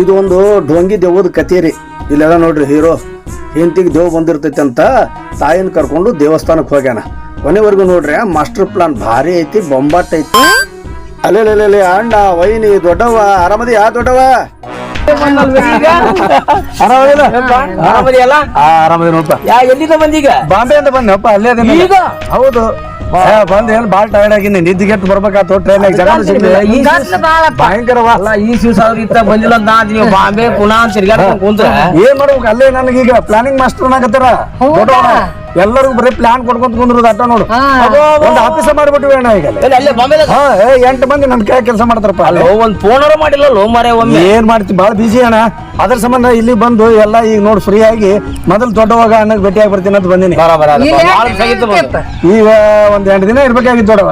ಇದು ಒಂದು ಡೊಂಗಿ ದೇವದ ಕತೆ ರೀ. ಇಲ್ಲೆಲ್ಲ ನೋಡ್ರಿ ಹೀರೋ, ಹೆಂಡತಿಗೆ ದೇವ್ ಬಂದಿರ್ತೈತೆ ಅಂತ ತಾಯಿನ ಕರ್ಕೊಂಡು ದೇವಸ್ಥಾನಕ್ಕೆ ಹೋಗ್ಯಾನ. ಕೊನೆವರೆಗೂ ನೋಡ್ರಿ, ಮಾಸ್ಟರ್ ಪ್ಲಾನ್ ಭಾರಿ ಐತಿ, ಬೊಂಬಾಟ್ ಐತಿ. ಅಲ್ಲೇ ಅಣ್ಣ, ವೈನಿ ದೊಡ್ಡವ ಆರಾಮದಿ ಯಾ ದೊಡ್ಡವ ಆರಾಮದಿಯಲ್ಲ? ಆರಾಮದಿ ನೋಡಪ್ಪ. ಯಾ ಎಲ್ಲಿಂದ ಬಂದೀಗ? ಬಾಂಬೆ ಅಂತ ಬಂದಪ್ಪ ಅಲ್ಲೇ ಅದೇನಿ. ಈಗ? ಹೌದು. ಬಂದ ಏನ್ ಬಾಳ್ ಟೈರ್ಡ್ ಆಗಿನಿ ನಿದ್ದಿಗೆಟ್ಟು ಬರ್ಬೇಕಾತು ಟ್ರೈನ್ ಜಗ ಈ ಭಯಂಕರವ ಅಲ್ಲ ಈ ಶಿವ ಸಾವಿರ ಇತ್ತ ಬಂದಿಲ್ಲ ಅಂತ ನೀವು ಬಾಂಬೆ ಪುನಃ ತಿರ್ಗಾಡ್ಕೊಂಡ್ ಕುಂತ್ರ. ಏನ್ ಮಾಡ್ಬೇಕು? ಅಲ್ಲೇ ನನಗೀಗ ಪ್ಲಾನಿಂಗ್ ಮಾಸ್ಟರ್ ಅನ್ನಕತ್ತಾರ? ಎಲ್ಲರಿಗೂ ಬರೀ ಪ್ಲಾನ್ ಕೊಡ್ಕೊಂತ ಕುಂದ್ರದ ಅಟ್ಟ ನೋಡು. ಒಂದು ಆಫೀಸ ಮಾಡ್ಬಿಟ್ಟು ಅಣ್ಣ ಈಗ ಎಂಟು ಮಂದಿ ನನ್ ಕೈ ಕೆಲಸ ಮಾಡ್ತಾರಪ್ಪ ಅಲ್ಲಿ. ಒಂದ್ ಫೋನ್ ಮಾಡಿಲ್ಲ ಲೋ ಮಾರೇ ಒಮ್ಮೆ? ಏನ್ ಮಾಡ್ತಿ? ಬಾಳ ಬಿಜಿ ಅಣ್ಣ. ಅದ್ರ ಸಂಬಂಧ ಇಲ್ಲಿ ಬಂದು ಎಲ್ಲ ಈಗ ನೋಡಿ ಫ್ರೀ ಆಗಿ ಮೊದಲು ದೊಡ್ಡವಾಗ ಅಣ್ಣಗ್ ಭೇಟಿಯಾಗಿ ಬರ್ತೀನಿ ಅಂತ ಬಂದಿನಿ. ಈಗ ಒಂದ್ ಎಂಟು ದಿನ ಇರ್ಬೇಕಾಗಿತ್ತು ದೊಡ್ಡವ.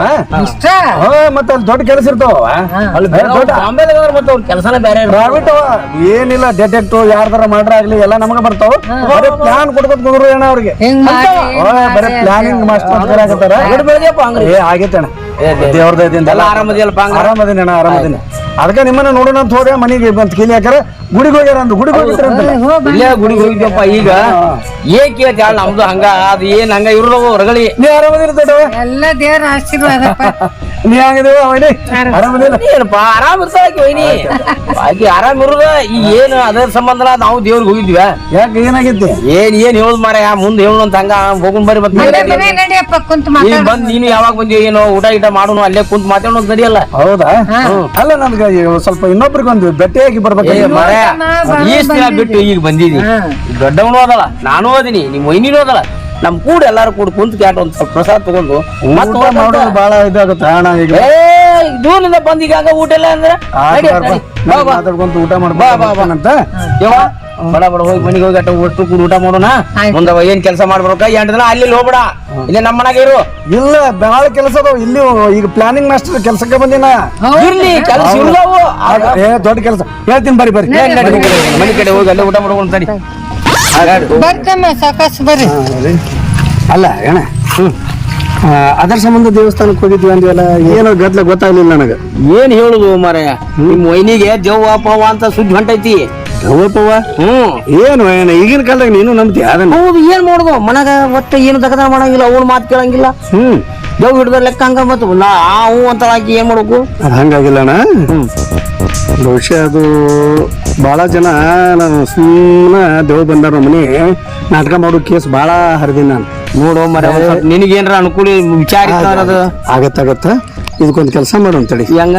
ಮತ್ತ ಅಲ್ಲಿ ದೊಡ್ಡ ಕೆಲಸ ಇರ್ತಾವ. ಪ್ರೈವೇಟ್ ಏನಿಲ್ಲ ಡೆಟೆಕ್ಟ್ ಯಾರ್ದಾರ ಮಾಡ್ರ ಆಗ್ಲಿ ಎಲ್ಲ ನಮಗ ಬರ್ತಾವ. ಬರೀ ಪ್ಲಾನ್ ಕೊಡ್ಬೇಕು ಕುಂದ್ರು ಏನ ಅವ್ರಿಗೆ. ಬರೀ ಪ್ಲಾನಿಂಗ್ ಮಾಸ್ಟರ್ ಹಂಗ್ರಿ ಏ ಆಗೈತೆ ಅಣ್ಣ. ಆರಾಮದಿಯಲ್ಲಪ್ಪ ಆರಾಮದಿನಿ ಅಣ್ಣ ಆರಾಮದಿನ. ಅದಕ್ಕೆ ನಿಮ್ಮನ್ನ ನೋಡೋಣ ಅಂತ ಹೋದ್ರೆ ಮನೆಗೆ ಬಂತ ಕೀಲಿ ಹಾಕ್ಯಾರ. ಗುಡಿಗೆ ಹೋಗ್ಯಾರ ಅಂದ್ರು ಗುಡಿಗೆ ಹೋಗಿದ್ರ ಅಂತ ಇಲ್ಲೇ ಗುಡಿಗೆ ಹೋಗಿದ್ಯಪ್ಪ ಈಗ ಏನ್ ಕೇಳ್ತಿ ಹೇಳ ನಮ್ದು ಹಂಗ ಅದು ಏನ್ ಹಂಗ ಇರೋದವು ಹೊರಗಳಿ. ನೀ ಆರಾಮದಿರಿ ದೊಡ್ಡವ? ಎಲ್ಲ ದೇವ್ರ ಆಶೀರ್ವಾದಪ್ಪ. ನೀ ಹಂಗಿದೇವ ಅವನೇ? ಆರಾಮದಿಲ್ಲ ಏನಪ್ಪ ಆರಾಮ್ ವೈನಿ. ಆಕಿ ಆರಾಮ್ ಇರುದ ಈಗ ಏನು ಅದರ ಸಂಬಂಧ ನಾವು ದೇವ್ರಿಗೆ ಹೋಗಿದ್ವಿ. ಯಾಕೆ ಏನಾಗಿತ್ತು? ಏನ್ ಏನ್ ಹೇಳುದ್ ಮಾರ ಮುಂದೆ ಹೇಳು ಅಂತ ಹಂಗ ಹೋಗುನ್ ಬರ್ರಿ ಮತ್ತೆ ಬಂದ್ ನೀನು ಯಾವಾಗ ಬಂದಿ ಏನೋ ಊಟ ಗೀಟ ಮಾಡೋನು ಅಲ್ಲೇ ಕುಂತ್ ಮಾತಾಡೋದು ಸರಿಯಲ್ಲ ಹೌದಾ? ಅಲ್ಲ ನನ್ಗೆ ಸ್ವಲ್ಪ ಇನ್ನೊಬ್ರಿಗೊಂದು ಭೇಟಿಯಾಗಿ ಹಾಕಿ ಬರ್ಬೇಕು ಮಾರ್ರೆ, ಬರೋಣ, ಈ ದಿನ ಬಿಟ್ಟು ಈಗ ಬಂದಿದಿ ದೊಡ್ಡವನು ಅದಲ್ಲ ನಾನು ಓದಿನಿ ನಿಮ್ ವೈನಿನೂ ಅದಲ್ಲ. ನಮ್ ಕೂಡ ಎಲ್ಲಾರು ಕೂಡ ಕುಂತ ಕ್ಯಾಟ್ ಒಂದ್ ಸ್ವಲ್ಪ ಪ್ರಸಾದ ತಗೊಂಡು ಮತ್ತೆ ಮಾಡೋದು ಬಹಳ ಇದಾಗುತ್ತೆ ಹಣ ಈಗ. ಏ ದೂರದಿಂದ ಬಂದ ಈಗ ಊಟ ಇಲ್ಲ ಅಂದ್ರೆ. ಮಾತಾಡ್ಕೊಂತ ಊಟ ಯವ್ವ, ಬಡ ಬಡ ಹೋಗಿ ಮನಿಗೆ ಹೋಗಿ ಅಟ್ಟ ಒಟ್ಟು ಕೂಡ ಊಟ ಮಾಡೋಣ. ಆಯ್ತು. ಮುಂದ ಏನ್ ಕೆಲಸ ಮಾಡ್ಬೇಕ ಎಂಟು ದಿನ ಅಲ್ಲಿ ಹೋಗ್ಬೇಡ. ಇಲ್ಲೇ ನಮ್ಮ ಮನೆಗೆ ಇರು. ಇಲ್ಲ ಬಹಳ ಕೆಲಸ ಅದಾವ. ಇಲ್ಲಿ ಈಗ ಪ್ಲಾನಿಂಗ್ ಮಾಸ್ಟರ್ ಕೆಲ್ಸಕ್ಕೆ ಬಂದಿನ. ಇರ್ಲಿ ಕೆಲಸ ಇರ್ಲವು ಏ ದೊಡ್ಡ ಕೆಲಸ. ಹೇಳ್ತೀನಿ ಬರ್ರಿ ಏನ್ ಮನೆ ಕಡೆ- ಹೋಗಿ ಅಲ್ಲೇ ಊಟ ಮಾಡ್ಕೊಂಡು ತಡಿ. ಸಾಕಾಸ್ ಬರ್ರಿ. ಅಲ್ಲ ಏನ? ಅದರ ಸಂಬಂಧ ದೇವಸ್ಥಾನಕ್ಕೆ ಹೋಗಿದ್ವಿ ಅಂದ್ವಲ್ಲ ಏನೋ ಗದ್ಲ ಗೊತ್ತಾಗ್ಲಿಲ್ಲ ನನಗೆ. ಏನ್ ಹೇಳುದು ಮಾರಾಯ? ನಿಮ್ ವೈನಿಗೆ ಜವ್ವ ಪವ್ವ ಅಂತ ಸುದ್ದಿ ಹೊಂಟೈತಿ. ಹೌದಪ್ಪ ಹ್ಮ್. ಏನು ಏನ ಈಗಿನ ಕಾಲದಾಗ ನೀನು ನಂಬ್ತಿ ಅದನ್ನ? ಹೌದು ಏನ್ ಮಾಡುದು? ಮನಗ ಒಟ್ಟ ಏನು ತಗದ ಮಾಡಂಗಿಲ್ಲ ಅವ್ನ ಮಾತು ಕೇಳಂಗಿಲ್ಲ. ಹ್ಮ್. ದೇವ್ ಹಿಡ್ದ ಲೆಕ್ಕ ಹಂಗ ಮತ್ತು ನಾ ಆ ಹೂ ಅಂತ ಹಾಕಿ ಏನ್ ಮಾಡ್ಬೇಕು? ಅದು ಹಂಗಾಗಿಲ್ಲಣ್ಣ ಬಹುಶಃ ಅದು ಭಾಳ ಜನ ನಾನು ಸುಮ್ಮನೆ ದೇವ್ ಬಂದಾರ ಮನೆ ನಾಟಕ ಮಾಡೋ ಕೇಸ್ ಭಾಳ ಹರಿದೀನಿ ನಾನು. ನೋಡು ಮರ ನಿನಗೇನ್ರ ಅನುಕೂಲ ವಿಚಾರ ಇತ್ತು ಅದು? ಆಗತ್ತಾಗತ್ತ ಇದಕ್ಕೊಂದು ಕೆಲಸ ಮಾಡು ಅಂತೇಳಿ. ಹೆಂಗ?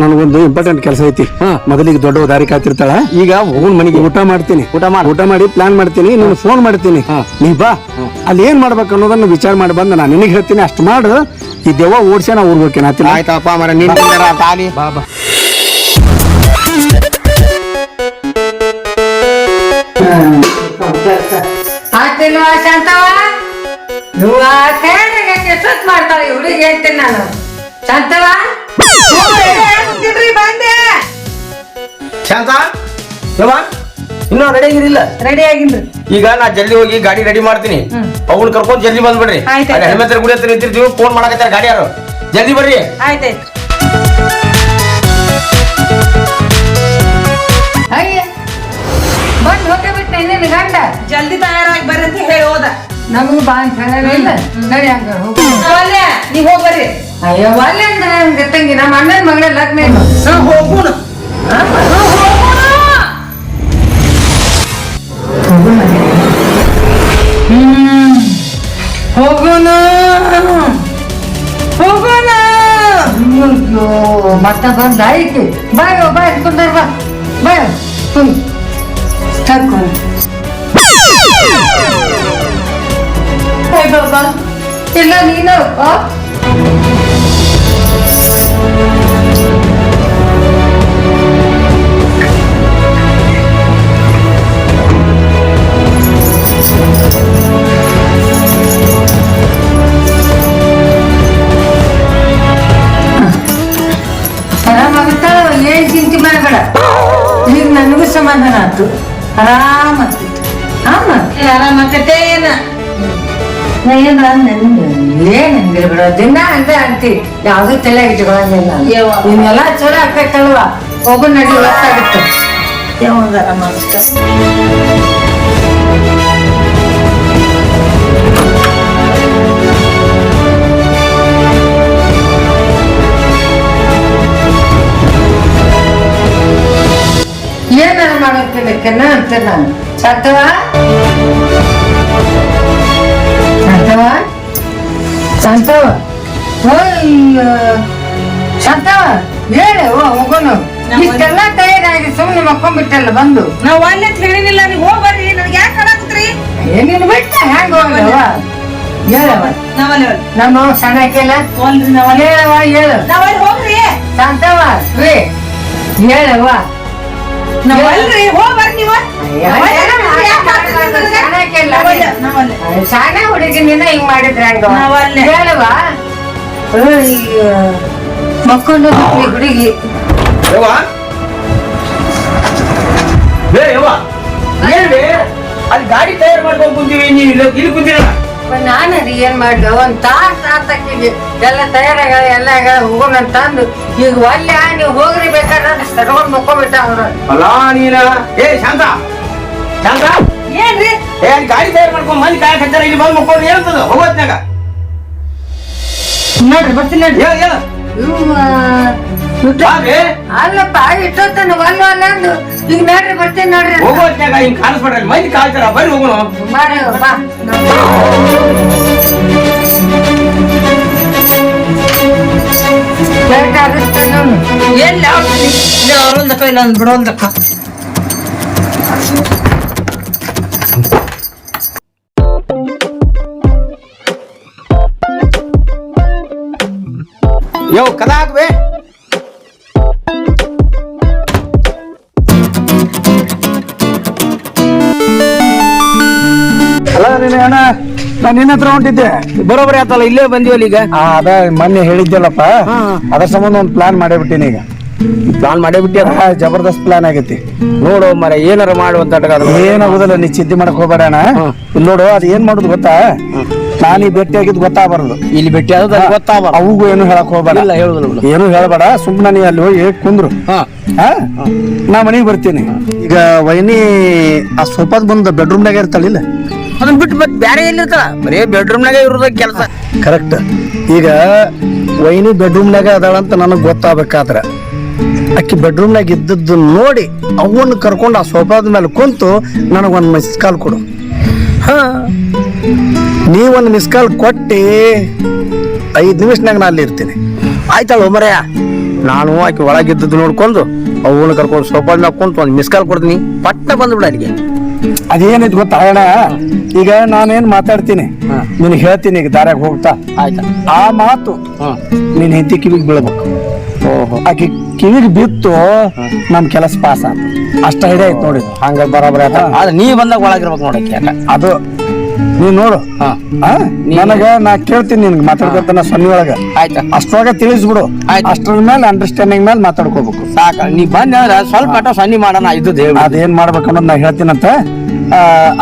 ನನಗೊಂದು ಇಂಪಾರ್ಟೆಂಟ್ ಕೆಲಸ ಐತಿ. ಮೊದಲಿಗೆ ದೊಡ್ಡ ದಾರಿ ಕಾತಿರ್ತಾಳ ಈಗ ಹೋಗುನ್ ಮನೆಗೆ. ಊಟ ಮಾಡ್ತೀನಿ. ಊಟ ಮಾಡಿ. ಊಟ ಮಾಡಿ ಪ್ಲಾನ್ ಮಾಡ್ತೀನಿ ನಾನು ಫೋನ್ ಮಾಡ್ತೀನಿ. ನೀ ಬಾ. ಅಲ್ಲಿ ಏನ್ ಮಾಡ್ಬೇಕು ಅನ್ನೋದನ್ನ ವಿಚಾರ ಮಾಡಿ ಬಂದ ನಾನು ನಿನಗೆ ಹೇಳ್ತೀನಿ ಅಷ್ಟು ಮಾಡು. ಈ ದೆವ್ವ ಓಡ್ಸ್ಯಾನ ನಾ ಊರ್ಬೇಕೇನ ಆಯ್ತಪ್ಪ ಮರ ನಿನ್ ತಾಲಿ ಬಾ ಬಾ. ಶಾಂತವ ನೀವು ಆ ಸೇನೆಗೆ ಎಷ್ಟೊತ್ತು ಮಾಡ್ತಾಳೆ ಹುಡುಗಿ ಹೇಳ್ತೀನಿ ನಾನು. ಶಾಂತವ? ಬಂದೆ. ಶಾಂತ? ಯವ್ವ ಇನ್ನೂ ರೆಡಿ ಆಗಿರಿಲ್ಲ ರೆಡಿ ಆಗಿನ್ರಿ ಈಗ ನಾ ಜಲ್ದಿ ಹೋಗಿ ಗಾಡಿ ರೆಡಿ ಮಾಡ್ತೀನಿ. ಅವ್ನು ಕರ್ಕೊಂಡು ಜಲ್ದಿ ಬಂದ್ಬಿಡ್ರಿ. ಆಯ್ತ್ ಅಲ್ಲಿ ಹೆಣ್ಮತ್ರ ಗುಡಿ ಹತ್ರ ನಿಂತಿರ್ತೀವಿ ಫೋನ್ ಮಾಡಕತ್ತಾರ ಗಾಡಿ ಯಾರು? ಜಲ್ದಿ ಬರ್ರಿ. ಆಯ್ತಾಯ್ತು ಅಯ್ಯ ಬಂದ್ ಹೋಗ್ಬಿಟ್ಟು ನಿನ್ನ ಗಂಡ? ಜಲ್ದಿ ತಯಾರಾಗಿ ಬರ್ರಿ ಅಂತ ಹೇಳಿ ಹೋದ. ನಮಗೂ ಬಾ ಅಂತ ಇಲ್ಲ. ನಡಿ ಹಂಗ. ಹೋಗು ಒಲ್ಲೆ ನೀವ್ ಹೋಗ್ ಬರ್ರಿ. ಅಯ್ಯೋ. ಒಲ್ಲೆ ಅಂತ ನಂಗೆ ತಂಗಿ ನಮ್ಮ ಅಣ್ಣನ ಮಗಳ ಲಗ್ನ ನಾ ಹೋಗುಣ. ಹೋಗೋಣ. ಹೋಗೋಣ. ಅಯ್ಯೋ ಮತ್ತೆ ಬಂದ ಆಯ್ತು. ಬಾಯ್ ಬಾಯ್ ಕುಂದರ್ ಬಾ ಬಾಯ್. ಕುಂದ್ ತಕ್ಕೊಂಡು ಇಲ್ಲ ನೀನು ಆ? ಆರಾಮಾಗುತ್ತಾಳ ಏನ್ ಚಿಂತೆ ಮಾಡಬೇಡ ಈಗ ನನಗೂ ಸಮಾಧಾನ ಆಯ್ತು ಆರಾಮ ಆಮ ಆರಾಮಾಗತ್ತೆ ಏನ ಬಿಡು ದಿನ ಅಂತ ಅಂತಿ ಯಾವ್ದು ತಲೆ ಇಟ್ಕೊಳಂಗಿಲ್ಲ ಯವ್ವ. ಇನ್ನೆಲ್ಲ ಚಲೋ ಆಗ್ತೈತಲ್ವಾ ಹೋಗು ನಡಿ ಗೊತ್ತಾಗುತ್ತೆ ಯಾವಂದಾರ ಮಸ್ತ ಏನಾರ ಮಾಡೋಕ್ಕಿಲ್ಲಕ್ಕೆನ ಅಂತ ನಾನು ಸತ್ತವ ಸಂತವ ಓಯ್ಯ ಸಂತವ ಹೇಳು ಓ ಹೋಗೋನು. ಇಷ್ಟೆಲ್ಲ ತಯಾರಾಗಿ ಸುಮ್ಮನೆ ಮಕ್ಕೊಂಡ್ಬಿಟ್ಟಲ್ಲ ಬಂದು. ನಾವ್ ಒಂದೇ ಹೇಳಿನಿಲ್ಲ ನೀವು ಹೋಗ್ ಬರ್ರಿ ನನಗೆ ಯಾಕೆ ಹೇಳಾಕತ್ರಿ ಏನಿನ್ ಬಿಟ್ಟ ಹೆಂಗ ಹೋಗವ ಹೇಳವ ನಾವಲ್ಲಿ ನಮ್ಮ ಸಣ್ಣಕ್ಕೆಲ್ಲ ಒಲ್ರಿ ನಾವಲ್ಲಿ ಹೇಳವ ಹೇಳು ನಾವಲ್ಲಿ ಹೋಗ್ರಿ. ಸಂತವ ರೀ. ಹೇಳವ ನಾವಲ್ರಿ ಹೋಗ್ ಬರ್ರಿ ನೀವ. ಶಾಣ ಹುಡುಗಿ ನಿನ್ನ ಹಿಂಗ್ ಮಾಡಿದ್ರೆ ಹೇಳವಾ ನಾವಲ್ಲೇ. ಹೇಳವ ಮಕ್ಕಳು ಹುಡುಗಿ. ಅಲ್ಲಿ ಗಾಡಿ ತಯಾರು ಮಾಡ್ಕೊಂಡ್ ಕುಂತೀವಿ ನೀವು ಇಲ್ಲಿ ಇಲ್ಲಿ ಕುಂತೀರಲ್ಲ. ನಾನು ರೀ ಏನ್ ಮಾಡ್ದೆ? ಒಂದ್ ತಾಸ ಆತಕ್ಕಿಗೆ ಎಲ್ಲ ತಯಾರಾಗ ಎಲ್ಲ ಹೋಗೋಣ ಅಂತ ಅಂದು. ಈಗ ಒಲ್ಲೆ ನೀವು ಹೋಗ್ರಿ ಬೇಕಾದ್ರೆ ತಗೊಂಡ್ ಮಕ್ಕೊಂಡ್ಬಿಟ್ಟ ಅವ್ರು. ಅಲ್ಲ ನೀನ? ಏ ಶಾಂತ. ಶಾಂತ ಏನ್ರಿ? ಏನ್ ಗಾಡಿ ತಯಾರು ಮಾಡ್ಕೊಂಡ್ ಮಂದಿ ಕಾಯಕ್ ಹಚ್ಚಾರ? ಇಲ್ಲಿ ಬಂದು ಮಕ್ಕೊಂಡು ಹೇಳ್ತದ ಹೋಗೋತ್ನಾಗ ನೋಡ್ರಿ ಬರ್ತೀನಿ ನೋಡ್ರಿ. ಹೇಳ ಹೇಳ. ಅಲ್ಲಪ್ಪ ಇಟ್ಟೊತ್ತನ ಒಲ್ಲ ಒಲ್ಲ ಅಂದು. ಈಗ ನೋಡ್ರಿ ಬರ್ತೀನಿ ನೋಡ್ರಿ. ಹೋಗೋತ್ನಾಗ ಹಿಂಗ್ ಕಾಣಿಸ್ಬಿಡ್ರಿ. ಮಂದಿ ಕಾಯ್ತಾರ ಬರ್ರಿ ಹೋಗೋಣ. ಬಾರೆ ಬಾ. ಎಲ್ಲಿ ಅವ್ರೊಂದಕ್ಕ ಇಲ್ಲ ಅಂದ್ ಯೋ ಕದ ಹಾಕ್ಬೇ ಅಲ್ಲ ನೀನು ಅಣ್ಣ ನಾನು ನಿನ್ನ ಹತ್ರ ಹೊಂಟಿದ್ದೆ. ಬರೋಬರಿ ಆತಲ್ಲ ಇಲ್ಲೇ ಬಂದಿವಲ್ಲ ಈಗ? ಆ, ಅದ ಮೊನ್ನೆ ಹೇಳಿದ್ದಲ್ಲಪ್ಪ ಅದ್ರ ಸಂಬಂಧ ಒಂದು ಪ್ಲಾನ್ ಮಾಡೇಬಿಟ್ಟಿನಿ ಈಗ. ಪ್ಲಾನ್ ಮಾಡೇ ಅದ ಆ, ಜಬರ್ದಸ್ತ್ ಪ್ಲಾನ್ ಆಗೈತಿ. ನೋಡು ಮರ ಏನಾರ ಮಾಡುವಂತ ಏನಾಗುದಿಲ್ಲ ನೀ ಚಿಂತೆ ಮಾಡಕ್ ಹೋಗ್ಬೇಡ ಅಣ್ಣ. ಇಲ್ಲಿ ನೋಡು ಅದು ಏನ್ ಮಾಡುದು ಗೊತ್ತಾ? ನಾನು ಈ ಭೇಟಿ ಆಗಿದ್ ಗೊತ್ತಾಗಬಾರ್ದು. ಇಲ್ಲಿ ಭೇಟಿ ಆದ ಗೊತ್ತಾಗಲ್ಲ ಅವುಗೂ ಏನು ಹೇಳಕ್ ಹೋಗ್ಬೇಡ. ಇಲ್ಲ ಹೇಳುದಿಲ್ಲ ಏನು ಹೇಳ್ಬೇಡ ಸುಮ್ಮನೆ ನೀ ಅಲ್ಲಿ ಹೋಗಿ ಕುಂದ್ರು. ಹಾ. ಹಾ? ನಾ ಮನೆಗೆ ಬರ್ತೀನಿ. ಈಗ ವೈನಿ ಆ ಸೋಫಾದ ಬಂದು ಬೆಡ್ರೂಮ್ನಾಗ ಇರ್ತಾಳಿಲ್ಲ ಅದನ್ನ ಬಿಟ್ಟು ಮತ್ತೆ ಬೇರೆ ಎಲ್ಲಿರ್ತಾಳ ಬರೀ ಬೆಡ್ರೂಮ್ನಾಗ ಇರೋದ ಕೆಲಸ. ಕರೆಕ್ಟ್. ಈಗ ವೈನಿ ಬೆಡ್ರೂಮ್ನಾಗ ಅದಾಳಂತ ನನಗೆ ಗೊತ್ತಾಗಬೇಕಾದ್ರೆ ಅಕ್ಕಿ ಬೆಡ್ರೂಮ್ನಾಗ ಇದ್ದದ್ದು ನೋಡಿ ಅವನ್ನ ಕರ್ಕೊಂಡು ಆ ಸೋಫಾದ ಮೇಲೆ ಕುಂತು ನನಗೊಂದು ಮಿಸ್ ಕಾಲ್ ಕೊಡು. ಹಾ. ನೀವೊಂದು ಮಿಸ್ ಕಾಲ್ ಕೊಟ್ಟು. ಐದು ನಿಮಿಷನಾಗ ನಾನು ಅಲ್ಲಿ ಇರ್ತೀನಿ. ಆಯ್ತಲ್ಲ ಒಮ್ಮರಯ್ಯ ನಾನು ಆಕೆ ಒಳಗಿದ್ದದ್ದು ನೋಡ್ಕೊಂಡು ಅವನ್ನ ಕರ್ಕೊಂಡು ಸೋಫಾ ಹಾಕೊಂಡು ಒಂದು ಮಿಸ್ ಕಾಲ್ ಕೊಡ್ತೀನಿ. ಪಟ್ಟ ಬಂದ್ಬಿಡ ಅಲ್ಲಿಗೆ. ಅದೇನಿದ್ ಗೊತ್ತಾ ಅಣ್ಣ? ಈಗ ನಾನೇನ್ ಮಾತಾಡ್ತೀನಿ? ನಿನಗೆ ಹೇಳ್ತೀನಿ ಈಗ ದಾರ್ಯಾಗ ಹೋಗ್ತಾ. ಆಯ್ತಾ. ಆ ಮಾತು ನೀನ್ ಹೆಂಡತಿ ಕಿವಿಗೆ ಬೀಳ್ಬೇಕು. ಆಕೆ ಕಿವಿಗೆ ಬಿತ್ತು ನಮ್ ಕೆಲಸ ಪಾಸ್ ಆಯ್ತು ಅಷ್ಟ ಹಿಡಿಯ ಐತ್ ನೋಡಿ ಹಂಗ ಬರೋಬರಿ ಆದ್ರೆ ನೀ ಬಂದಾಗ ಒಳಗಿರ್ಬೇಕು ನೋಡಕ್ಕೆ ಅದು ನೀನ್ ನೋಡು? ನನಗ ನಾ ಕೇಳ್ತೀನಿ ನಿನ್ಗೆ ಮಾತಾಡ್ಕೊತಾನ ಸೊನ್ನೆ ಒಳಗ ಆಯ್ತಾ. ಅಷ್ಟೊಳಗ ತಿಳಿಸ್ಬಿಡು. ಆಯ್ತು. ಅಷ್ಟ್ರ ಮೇಲೆ ಅಂಡರ್ಸ್ಟ್ಯಾಂಡಿಂಗ್ ಮೇಲೆ ಮಾತಾಡ್ಕೋಬೇಕು. ಸಾಕ. ನೀ ಬಂದ ಅಂದ್ರೆ ಸ್ವಲ್ಪ ಸನ್ನಿ ಮಾಡೋಣ ಇದು ಹೇಳಿ ಅದೇನ್ ಮಾಡ್ಬೇಕು ಅನ್ನೋದು ನಾ ಹೇಳ್ತೀನಂತ.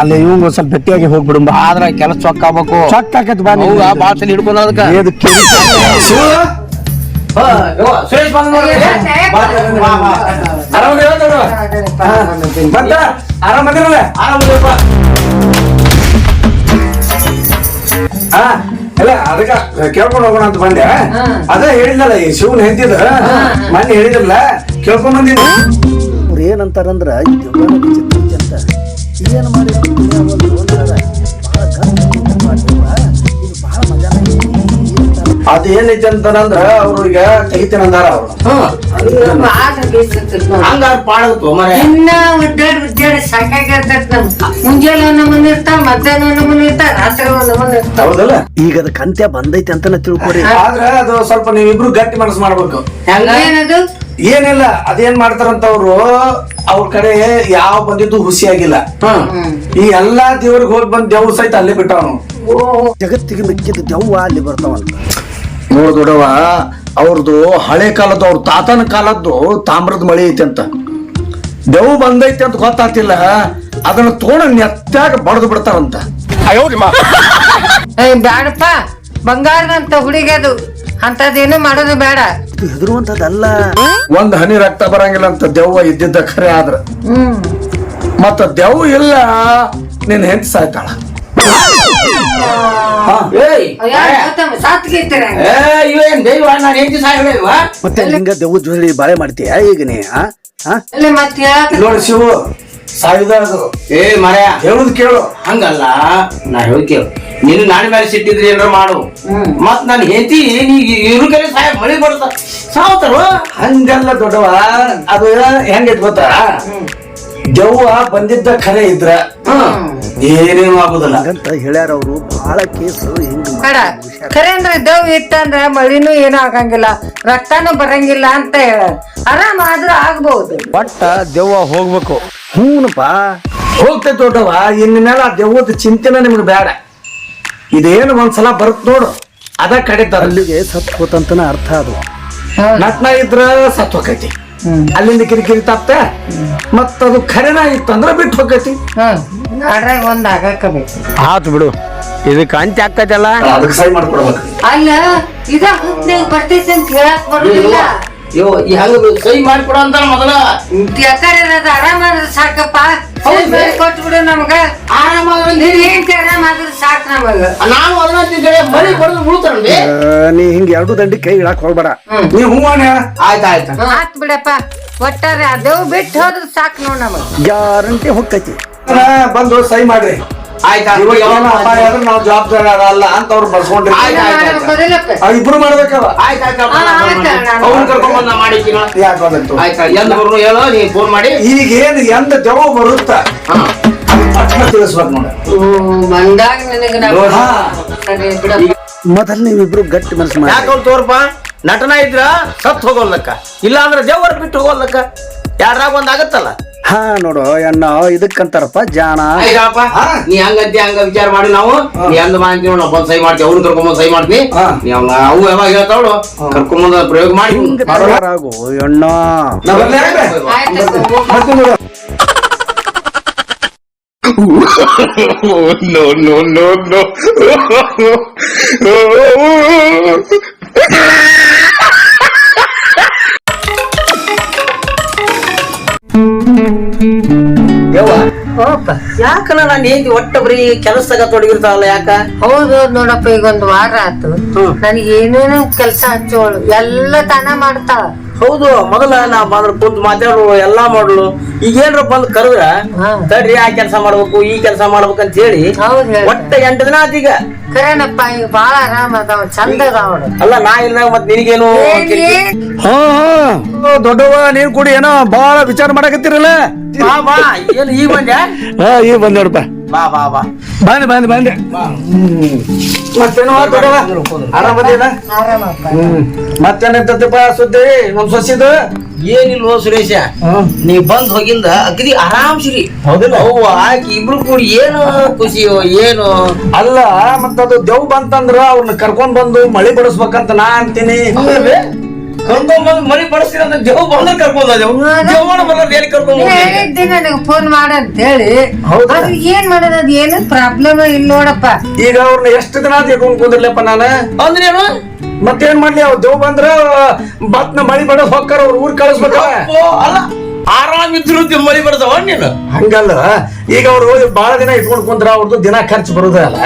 ಅಲ್ಲಿ ಇವಂಗ ಸ್ವಲ್ಪ ಬೆಟ್ಟಿಯಾಗಿ ಹೋಗ್ಬಿಡು ಆದ್ರ ಕೆಲಸ ಚೊಕ್ಕ ಆಗ್ಬೇಕು. ಚೊಕ್ಕ ಆಕೈತಿ ಬಾ ಬಾಳ ತಲೆ ಹಿಡ್ಕೊಂಡು ಅದಕ್ಕ ಸುರೇಶ್ ಬಂದ. ಹಾ ಇಲ್ಲ ಅದಕ್ಕ ಕೇಳ್ಕೊಂಡು ಹೋಗೋಣ ಅಂತ ಬಂದೆ ಅದೇ ಹೇಳಿದ್ನಲ್ಲ ಈ ಶಿವನ್ ಹೆಂತಿದ ಮೊನ್ನೆ ಹೇಳಿದ್ರಲ್ಲ ಕೇಳ್ಕೊಂಡ್ ಬಂದಿನಿ ಅವ್ರು ಏನಂತಾರಂದ್ರ ಅಂತ ಏನ್ ಮಾಡಿ ಅದೇನೈತಿ ಅಂತಾರಂದ್ರ ಅವ್ರು. ಈಗ ತೆಗಿತೇನೆ ಅಂದಾರ ಅವ್ರು. ಹಂಗಾರ ಪಾಡಗತ್ತು ಮರ. ಇನ್ನ ಉದ್ದಾಡಿ ಉದ್ದಾಡಿ ಸಾಕಾಗಿರ್ತೈತ್ ನಮ್ ಮುಂಜಾನೆ ಒಂದ್ ನಮೂನಿ ಇರ್ತಾವ ಮಧ್ಯಾಹ್ನ ಒಂದ್ ನಮೂನಿ ಇರ್ತಾವ ರಾತ್ರಿ ಒಂದ್ ನಮೂನಿ ಇರ್ತಾವ. ಹೌದಲ್ಲ? ಈಗ ಅದ ಅಂತ್ಯ ಬಂದೈತಿ ಅಂತ ತಿಳ್ಕೊಡಿ ಆದ್ರೆ ಅದು ಸ್ವಲ್ಪ ನೀವಿಬ್ರು ಗಟ್ಟಿ ಮನಸ್ಸು ಮಾಡ್ಬೇಕು. ಏನಿಲ್ಲ ಅದೇನ್ ಮಾಡ್ತಾರಂತ ಅವ್ರು ಅವ್ರ ಕಡೆ ಯಾವ ಬಂದಿದ್ದು ಹುಸಿ ಆಗಿಲ್ಲ. ಈ ಎಲ್ಲಾ ದೇವ್ರಿಗೆ ಹೋಗಿ ಬಂದ್ ದೇವ್ರ ಸಹಿತ ಅಲ್ಲೇ ಬಿಟ್ಟವನು. ಜಗತ್ತಿಗೆ ಮಿಕ್ಕಿದ ದೆವ್ವ ಅಲ್ಲಿ ಬರ್ತಾವಂತ. ನೋಡ್ ದೊಡವ ಅವ್ರದ್ದು ಹಳೆ ಕಾಲದ್ದು ಅವ್ರ ತಾತನ ಕಾಲದ್ದು ತಾಮ್ರದ ಮಳೆ ಐತಿ ಅಂತ. ದೆವ್ವ ಬಂದೈತಿ ಅಂತ ಗೊತ್ತಾತಿಲ್ಲ ಅದನ್ನ ತೋಣ ನೆತ್ತಾಗ ಬಡದು ಬಿಡ್ತಾರಂತ. ಏ ಬ್ಯಾಡಪ್ಪ ಬಂಗಾರದಂತ ಹುಡುಗದು ಅಂತದೇನು ಮಾಡೋದು ಬೇಡ. ಹೆದರುವಂತದಲ್ಲ ಒಂದ್ ಹನಿ ರಕ್ತ ಬರಂಗಿಲ್ಲ ಅಂತ ದೆವ್ವ ಇದ್ದಿದ್ದ ಖರೆ ಆದ್ರ. ಮತ್ತ ದೆವ್ವ ಇಲ್ಲ ನಿನ್ ಹೆಂಡತಿ ಸಾಯ್ತಾಳ. ಇವೇನ್ ದೈವ ನಾನು ಹೆಂಡತಿ ಸಾಯ್ಬೇಕಲ್ವಾ ಮತ್ತೆ ಹಿಂಗ ದೆವ್ವ ಜೊತೆ ಬಾಳೆ ಮಾಡ್ತೀಯ ಈಗ ನೀ ಆ? ಆ? ಮತ್ತೆ ನೋಡಿ ಶಿವು ಸಾಯುದಾಗದು ಏ ಮರ್ಯ ಹೇಳುದ್ ಕೇಳು. ಹಂಗಲ್ಲ ನಾ ಹೇಳ್ಕೇವ್ ನೀನು ನಾನ್ ಮೇಲೆ ಸಿಟ್ಟಿದ್ರೆ ಏನಾರ ಮಾಡು. ಮತ್ ನಾನು ಹೆಂಡತಿ ನೀ ಇವ್ರ ಕೈ ಸಾಯ ಮಳಿ ಬರ್ತ ಸಾವತಾರ? ಹಂಗಲ್ಲ ದೊಡ್ಡವ ಅದು ಹೆಂಗೈತ್ ಗೊತ್ತಾ? ದೆವ್ವ ಬಂದಿದ್ದ ಖರೆ ಇದ್ರ ಏನೇನು ಆಗುದಿಲ್ಲ. ಅಂತ ಹೇಳ್ಯಾರ ಅವರು ಬಹಳ ಕೇಸು ಹಿಂಗ ಬೇಡ ಖರೆ ಅಂದ್ರೆ ದೇವ್ ಇತ್ತಂದ್ರ ಮಳಿನೂ ಏನೂ ಆಗಂಗಿಲ್ಲ ರಕ್ತನೂ ಬರಂಗಿಲ್ಲ ಅಂತ ಹೇಳ ಆರಾಮ ಆದ್ರೂ ಆಗ್ಬಹುದು ಒಟ್ಟ ದೆವ್ವ ಹೋಗ್ಬೇಕು. ಹೂನಪ್ಪ. ಹೋಗ್ತೈತೆ ದೊಡ್ಡವ ಇನ್ನ ಮೇಲೆ ಆ ದೆವ್ವದ ಚಿಂತೆನ ನಿಮ್ಗೆ ಬೇಡ. ಇದೇನು ಒಂದ್ಸಲ ಬರುತ್ತೆ ನೋಡು ಅದ ಕಡೆ ಅಲ್ಲಿಗೆ ಸತ್ ಹೋತಂತನ ಅರ್ಥ ಅದು. ನಟ್ನ ಇದ್ರ ಸತ್ವ ಹೋಗೈತಿ ಅಲ್ಲಿಂದ ಕಿರಿಕಿರಿ ತಪ್ಪ. ಮತ್ತದು ಖರೆನ ಇತ್ತಂದ್ರ ಬಿಟ್ಟು ಅಂದ್ರೆ ಬಿಟ್ಟು ಹೋಗತಿ. ಒಂದ್ ಆಗಾಕ ಬೇಕು. ಆತು ಬಿಡು. ಇದಕ್ಕೆ ಅಂತ್ಯ ಆಗ್ತೈತಲ್ಲ? ಅದಕ್ಕೆ ಸೈ ಮಾಡ್ಕೊಡ್ಬೇಕು. ಅಲ್ಲ ಇದ ಹುಟ್ನಾಗ ಬರ್ತೈತಿ ಅಂತ ಹೇಳಕ್ ಬರುದಿಲ್ಲ. ಯೋ ಈ ಹಂಗ ಸಹಿ ಮಾಡಿಕೊಡ ಅಂತ ಮೊದಲ. ಯಾಕಂದ್ರೆ ಅದು ಆರಾಮ ಸಾಕಪ್ಪ. ಕೊಟ್ಟು ಬಿಡು ನಮಗ. ಆರಾಮಾಗ ಹೆಂಡತಿ ಆರಾಮ ಆದ್ರೆ ಸಾಕ್ ನಮಗ. ನಾನು ಅದನ್ನ ಮಳಿ ಬಡದು ಬೀಳ್ತಾರಲ್ರಿ ನೀ? ಹಿಂಗ ಎರಡು ದಂಡಿ ಕೈ ಇಡಕ್ ಹೋಗ್ಬೇಡ. ನೀ ಹೂವಾನ ಆಯ್ತು ಆಯ್ತು. ಆತ್ ಬಿಡಪ್ಪ. ಒಟ್ಟಾರೆ ಅದೇವ್ ಬಿಟ್ಟು ಹೋದ್ರೆ ಸಾಕ್ ನೋಡ್ ನಮಗ. ಗ್ಯಾರಂಟಿ ಹೋಗ್ತೈತಿ ಬಂದು ಸೈ ಮಾಡ್ರಿ. ಆಯ್ತು ಇವಾಗ ಏನೋ ಅಪಾಯ ಆದ್ರೆ ನಾವು ಜವಾಬ್ದಾರಿ ಅಲ್ಲ ಅಂತ ಅವ್ರು ಬರ್ಸ್ಕೊಂಡ್ರಿ ಇಬ್ರು ಮಾಡ್ಬೇಕವ ಆಯ್ತು ಆಯ್ತು ಹಾ, ಆಯ್ತು, ನಾನು- ಅವ್ನು ಕರ್ಕೊಂಬಂದ ಮಾಡಿದ್ದೀನಿ ಯಾಕೆ ಬಂದಂತು? ಆಯ್ತಾ ಎಂದ ಬರು ಹೇಳೋ ನೀ ಫೋನ್ ಮಾಡಿ. ಈಗ ಏನು ಎಂತ ಜವ ಬರುತ್ತ? ತಕ್ಷಣ ತಿಳಿಸ್ಬೇಕು ನೋಡ. ಬಂದಾಗ ನನಗೆ ಮೊದಲು ನೀವಿಬ್ರು ಗಟ್ಟಿ ಮನಸ್ಸು ಮಾಡಿ. ಯಾಕೆ ಅವ್ನು ತೋರ್ಪ? ನಟನ ಇದ್ರ ಸತ್ ಹೋಗೋಲ್ಲಕ್ಕ ಇಲ್ಲ ಅಂದ್ರೆ ದೇವರ ಬಿಟ್ಟು ಹೋಗೋಲ್ಲಕ್ಕ ಯಾರಾಗ ಒಂದ್ ಆಗತ್ತಲ್ಲ? ಹಾ ನೋಡು ಅಣ್ಣ ಇದಕ್ಕಂತಾರಪ್ಪ ಜಾಣ. ನೀ ಹಂಗಂತಿ ಹಂಗ ವಿಚಾರ ಮಾಡಿ ನಾವು. ನೀ ಅಂದ ಮಾಡ್ತೀವಿ ನಾವು ಬಂದ್ ಸೈ ಮಾಡ್ತೀವಿ ಅವ್ನು ಕರ್ಕೊಂಬಂದ್ ಸೈ ಮಾಡ್ತೀನಿ ಹಾ. ನೀ ಅವ್ನ ಅವು ಯಾವಾಗ ಹೇಳ್ತಾವಳು ಕರ್ಕೊಂಬಂದ ಪ್ರಯೋಗ ಮಾಡಿ. ಹಿಂಗ ತಯಾರಾಗು ನೋ ನೋ ನೋ. ಹೋಗಪ್ಪ ಯಾಕನ ನಾನು ಹೇಗೆ ಒಟ್ಟ ಬರೀ ಕೆಲಸದಾಗ ತೊಡಗಿರ್ತಾವಲ್ಲ ಯಾಕ? ಹೌದು ನೋಡಪ್ಪ ಈಗ ಒಂದ್ ವಾರ ಆತು ನನಗೆ ಏನೇನು ಕೆಲಸ ಹಚ್ಚೋಳು. ಎಲ್ಲ ತಾನ ಮಾಡ್ತಾಳ. ಹೌದು ಮೊದಲ ನಾ ಬಂದ್ರ ಕುಂತ್ ಮಾತಾಡು ಎಲ್ಲಾ ಮಾಡ್ಲು. ಈಗ ಏನ್ರ ಬಂದ್ ಕರೆದ್ರ. ತಡ್ರಿ ಆ ಕೆಲಸ ಮಾಡ್ಬೇಕು ಈ ಕೆಲಸ ಮಾಡ್ಬೇಕು ಅಂತ ಹೇಳಿ ಹೌದ್ ಒಟ್ಟ ಎಂಟು ದಿನ ಆತ್ ಈಗ. ಖರೇನಪ್ಪ ಈಗ ಬಾಳ ಆರಾಮ ಅದಾವ ಚಂದ ಅದಾವ ಅಲ್ಲ ನಾ ಇಲ್ದಾಗ ಮತ್ ನಿನಗೇನು ಹಾ ಹಾ. ದೊಡ್ಡವ ನೀನ್ ಕೂಡಿ ಏನೋ ಬಾಳ ವಿಚಾರ ಮಾಡಕತ್ತಿರಲ್ಲ? ಬಾ ಬಾ ಏನು ಈಗ ಬಂದ್ಯಾ? ಹಾ ಈಗ ಬಂದ್ ನೋಡಪ್ಪ. ಬಾ ಬಾ ಬಾ. ಬಂದೆ ಬಂದೆ ಬಂದೆ. ಮತ್ತೇನು ಆರಾಮದೇನ ಮತ್ತೇನಂತಪ್ಪ ಸುದ್ದಿ? ನಮ್ ಸೊಸಿದು? ಏನಿಲ್ವೋ ಸುರೇಶ? ನೀ ಬಂದ್ ಹೋಗಿಂದ ಅಗದಿ ಆರಾಮ್ಸಿರಿ ಹೌದಿಲ್ಲ. ಅವ್ವ ಆಕಿ ಇಬ್ರು ಕೂಡಿ ಏನು ಖುಷಿಯೋ ಏನು. ಅಲ್ಲ ಮತ್ತದು ದೆವ್ ಬಂತಂದ್ರ ಅವ್ರನ್ನ ಕರ್ಕೊಂಡ್ ಬಂದು ಮಳಿ ಬಡಿಸ್ಬೇಕಂತ ನಾ ಅಂತೀನಿ. ಬಂದ್ ಮಳಿ ಬಡಿಸ್ತೀರ ಅಂತ ದೇವ್ ಬಂದ ಕರ್ಕೊಂಡ್ ದೇವಣ್ಣ ಬರೋದ್ ಏನ್ ಕರ್ಕೊಂಡ್ ಹೇಳಿದ್ದೆ ನನಗೆ ಫೋನ್ ಮಾಡ ಅಂತ ಹೇಳಿ ಹೌದಾ? ಅದು ಏನ್ ಮಾಡೋದು ಅದು ಏನು ಪ್ರಾಬ್ಲಮ್ ಇಲ್ಲ ನೋಡಪ್ಪ. ಈಗ ಅವ್ರನ್ನ ಎಷ್ಟು ದಿನ ಇಟ್ಕೊಂಡ್ ಕುಂದಿರ್ಲಪ್ಪ ನಾನು? ಅಂದ್ರೇನು ಮತ್ತೇನ್ ಮಾಡ್ಲಿ ಅವ್ ದೇವ್ ಬಂದ್ರ ಬತ್ನ ಮಳಿ ಬಡ ಹೋಗ್ತಾರ ಅವ್ರ ಊರ್ ಕಳಿಸ್ಬೇಕ? ಓ, ಅಲ್ಲ ಆರಾಮ್ ಇದ್ರು ದಿ- ಮಳಿ ಬರ್ತವ ನೀನು? ಹಂಗಲ್ಲ. ಈಗ ಅವ್ರು ಬಹಳ ದಿನ ಇಟ್ಕೊಂಡ್ ಕುಂತ್ರ ಅವ್ರದ್ದು ದಿನ ಖರ್ಚು ಬರುದಲ್ಲ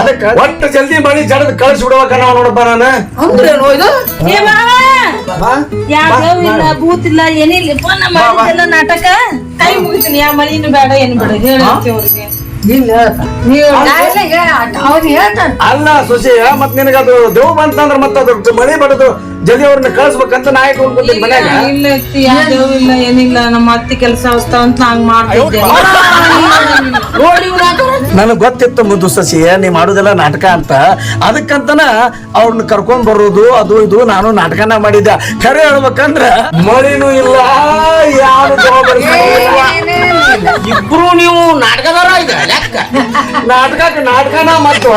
ಅದಕ್ಕೆ ಒಟ್ಟು ಜಲ್ದಿ ಮಾಡಿ ಜಡದ್ ಕಳ್ಸಿ ಬಿಡ್ಬೇಕ ನಾವು ನೋಡಪ್ಪ ನಾನು. ಅಂದ್ರೇನು ಇದು? ಏ ಮಾವ! ಯಾವ ಇಲ್ಲ ಭೂತ್ ಇಲ್ಲ ಏನಿಲ್ಲ. ಫೋನ್ ಮಾಡಿದ್ದೆಲ್ಲ ನಾಟಕ? ಕೈ ಮುಗಿತೀನಿ ಯಾವ ಮಳಿನೂ ಬೇಡ ಏನು ಬೇಡ. ಹೇಳಿ ಅವ್ರಿಗೆ. ಅಲ್ಲ ಸುಶಿ ಮತ್ ನಿನಗದು ದೇವ್ ಬಂತಂದ್ರ ಮತ್ತ ಅದ್ರ ಮಳೆ ಬಡದು ಜಲ್ದಿ ಅವ್ರನ್ನ ಕಳ್ಸ್ಬೇಕಂತ ನಾ ಇಟ್ಕೊಂಡ್ ಕುಂತೀನಿ ಮನ್ಯಾಗ. ಇಲ್ಲ ಏನಿಲ್ಲ ನಮ್ಮ ಅತ್ತಿ ಕೆಲಸ ಅಂತ ಹಂಗ್ ಮಾಡ್ತಿದ್ದೆ. ನನಗ್ ಗೊತ್ತಿತ್ತು ಮುದ್ದು ಸಸಿ ನೀ ಮಾಡುದಿಲ್ಲ ನಾಟಕ ಅಂತ. ಅದಕ್ಕಂತನ ಅವ್ರನ್ನ ಕರ್ಕೊಂಡ್ ಬರೋದು ಅದು ಇದು ನಾನು ನಾಟಕನ ಮಾಡಿದ್ದೆ. ಖರೆ ಹೇಳ್ಬೇಕಂದ್ರ ಮಳಿನೂ ಇಲ್ಲ ಯಾರು. ಇಬ್ರು ನೀವು ನಾಟಕದಾರ ನಾಟಕಕ್ಕೆ ನಾಟಕನ ಮತ್ತು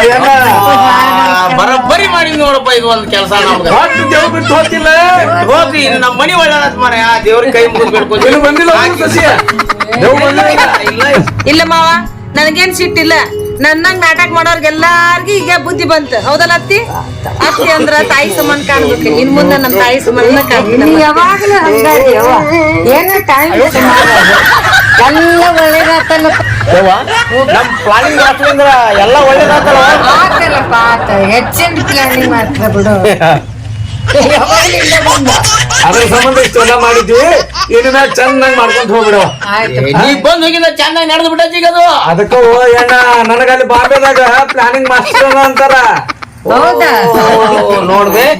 ಬರಬ್ಬರಿ ಮಾಡಿ ನೋಡಪ್ಪ ಇದು ಒಂದು ಕೆಲಸ ನಮ್ಗೆ. ಒಟ್ಟು ದೇವ್ ಬಿಟ್ಟು ಹೋಗ್ತಿಲ್ಲ. ಹೋಗ್ರಿ ಇನ್ನು ನಮ್ಮ ಮನಿ ಒಳ್ಳೆಯದಾತ್ ಮರ ದೇವ್ರ ಕೈ ಮುಗಿದು ಬೇಡ್ಕೊಂಡು ಇನ್ನು ಬಂದಿಲ್ಲ ಅವ್ನು ಸಸಿ ದೇವ್ ಬಂದಿಲ್ಲ ಇಲ್ಲ ಇಲ್ಲ ಮಾವ ನನಗೇನ್ ಸಿಟ್ಟಿಲ್ಲ ನನ್ನಂಗ್ ನಾಟಕ ಮಾಡೋರ್ಗೆಲ್ಲಾರ್ಗಿ ಈಗ ಬುದ್ಧಿ ಬಂತು. ಹೌದಲ್ಲ ಅತ್ತಿ? ಅತ್ತಿ ಅಂದ್ರ ತಾಯಿ ಸಮಾನ ಕಾಣ್ಬೇಕು. ಇನ್ ಮುಂದೆ ನಮ್ ತಾಯಿ ಸಮಾನ ಕಾಣ್ಬೇಕು. ಯಾವಾಗಲೂ ಹಂಗಾರಿ ಏನ ಟೈಮ್ ಎಲ್ಲ ಒಳ್ಳೇದಾತಲ್ಲ. ನಮ್ ಪ್ಲಾನಿಂಗ್ ಹಾಕ್ಲಿಂದ್ರ ಎಲ್ಲ ಒಳ್ಳೇದಾತಲ್ಲ. ಆತಲ್ಲಪ್ಪ ಆತ. ಹೆಚ್ಚಿನ ಪ್ಲಾನಿಂಗ್ ಮಾತ್ರ ಬಿಡು. ಅದ್ರ ಸಂಬಂಧ ಇಷ್ಟೆಲ್ಲ ಮಾಡಿದ್ವಿ. ಮ್ಯಾಲ ಚೆನ್ನಾಗಿ ಮಾಡ್ಕೊಂತ ಹೋಗ್ಬಿಡು. ಆಯ್ತು. ನೀ ಬಂದ್ ಹೋಗಿದ ಚೆನ್ನಾಗಿ ನಡೆದು ಬಿಟ್ಟೈತಿ ಈಗ ಅದು. ಅದಕ್ಕ ಓ ಅಣ್ಣ ನನಗಲ್ಲಿ ಬಾಂಬೆದಾಗ ಪ್ಲಾನಿಂಗ್ ಮಾಸ್ಟರ್ ಅಂತಾರ. ಹೌದಾ? ನೋಡ್ದೆ.